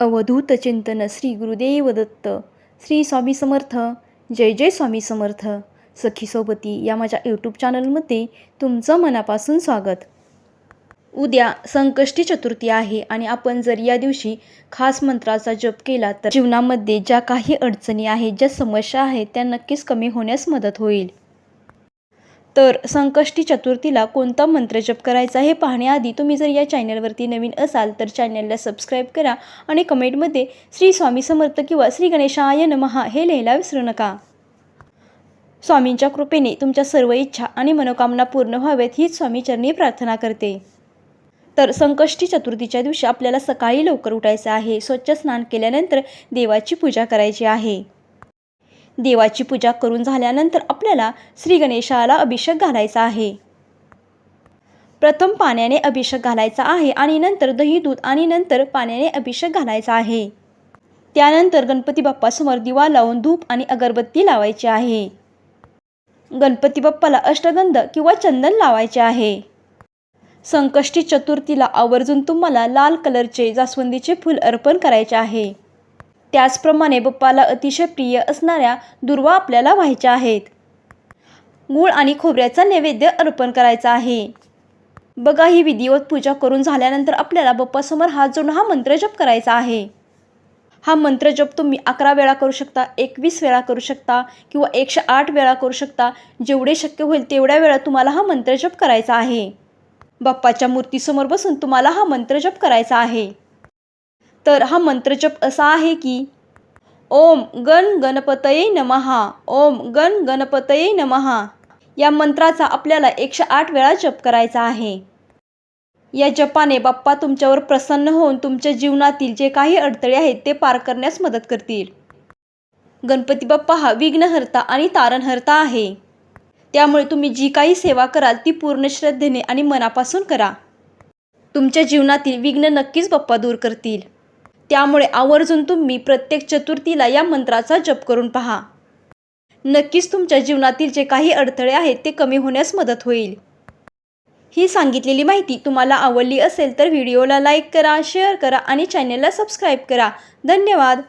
अवधूत चिंतन श्री गुरुदेव दत्त. श्री स्वामी समर्थ. जय जय स्वामी समर्थ. सखी सोबती या माझ्या यूट्यूब चॅनलमध्ये तुमचं मनापासून स्वागत. उद्या संकष्टी चतुर्थी आहे आणि आपण जर या दिवशी खास मंत्राचा जप केला तर जीवनामध्ये ज्या काही अडचणी आहेत ज्या समस्या आहेत त्या नक्कीच कमी होण्यास मदत होईल. तर संकष्टी चतुर्थीला कोणता मंत्र जप करायचा हे पाहण्याआधी तुम्ही जर या चॅनलवरती नवीन असाल तर चॅनलला सबस्क्राईब करा आणि कमेंटमध्ये श्री स्वामी समर्थ किंवा श्री गणेशाय नमहा हे लिहायला विसरू नका. स्वामींच्या कृपेने तुमच्या सर्व इच्छा आणि मनोकामना पूर्ण व्हावेत हीच स्वामीचरणी प्रार्थना करते. तर संकष्टी चतुर्थीच्या दिवशी आपल्याला सकाळी लवकर उठायचं आहे. स्वच्छ स्नान केल्यानंतर देवाची पूजा करायची आहे. देवाची पूजा करून झाल्यानंतर आपल्याला श्री गणेशाला अभिषेक घालायचा आहे. प्रथम पाण्याने अभिषेक घालायचा आहे आणि नंतर दही दूध आणि नंतर पाण्याने अभिषेक घालायचा आहे. त्यानंतर गणपती बाप्पासमोर दिवा लावून धूप आणि अगरबत्ती लावायची आहे. गणपती बाप्पाला अष्टगंध किंवा चंदन लावायचे आहे. संकष्टी चतुर्थीला आवर्जून तुम्हाला लाल कलरचे जास्वंदीचे फूल अर्पण करायचे आहे. त्याचप्रमाणे बप्पाला अतिशय प्रिय असणाऱ्या दुर्वा आपल्याला व्हायच्या आहेत. गूळ आणि खोबऱ्याचा नैवेद्य अर्पण करायचा आहे. बघा ही विधिवत पूजा करून झाल्यानंतर आपल्याला बप्पासमोर हात जोडून हा मंत्र जप करायचा आहे. हा मंत्र जप तुम्ही अकरा वेळा करू शकता एकवीस वेळा करू शकता किंवा एकशे आठ वेळा करू शकता. जेवढे शक्य होईल तेवढ्या वेळा तुम्हाला हा मंत्र जप करायचा आहे. बाप्पाच्या मूर्तीसमोर बसून तुम्हाला हा मंत्र जप करायचा आहे. तर हा मंत्रजप असा आहे की ओम गण गणपतये नमहा ओम गण गणपतये नमहा या मंत्राचा आपल्याला एकशे आठ वेळा जप करायचा आहे. या जपाने बाप्पा तुमच्यावर प्रसन्न होऊन तुमच्या जीवनातील जे काही अडथळे आहेत ते पार करण्यास मदत करतील. गणपती बाप्पा हा विघ्नहर्ता आणि तारणहर्ता आहे. त्यामुळे तुम्ही जी काही सेवा कराल ती पूर्ण श्रद्धेने आणि मनापासून करा. तुमच्या जीवनातील विघ्न नक्कीच बाप्पा दूर करतील. त्यामुळे आवर्जून तुम्ही प्रत्येक चतुर्थीला या मंत्राचा जप करून पहा. नक्कीच तुमच्या जीवनातील जे काही अडथळे आहेत ते कमी होण्यास मदत होईल. ही सांगितलेली माहिती तुम्हाला आवडली असेल तर व्हिडिओला लाईक करा शेअर करा आणि चॅनलला सबस्क्राईब करा. धन्यवाद!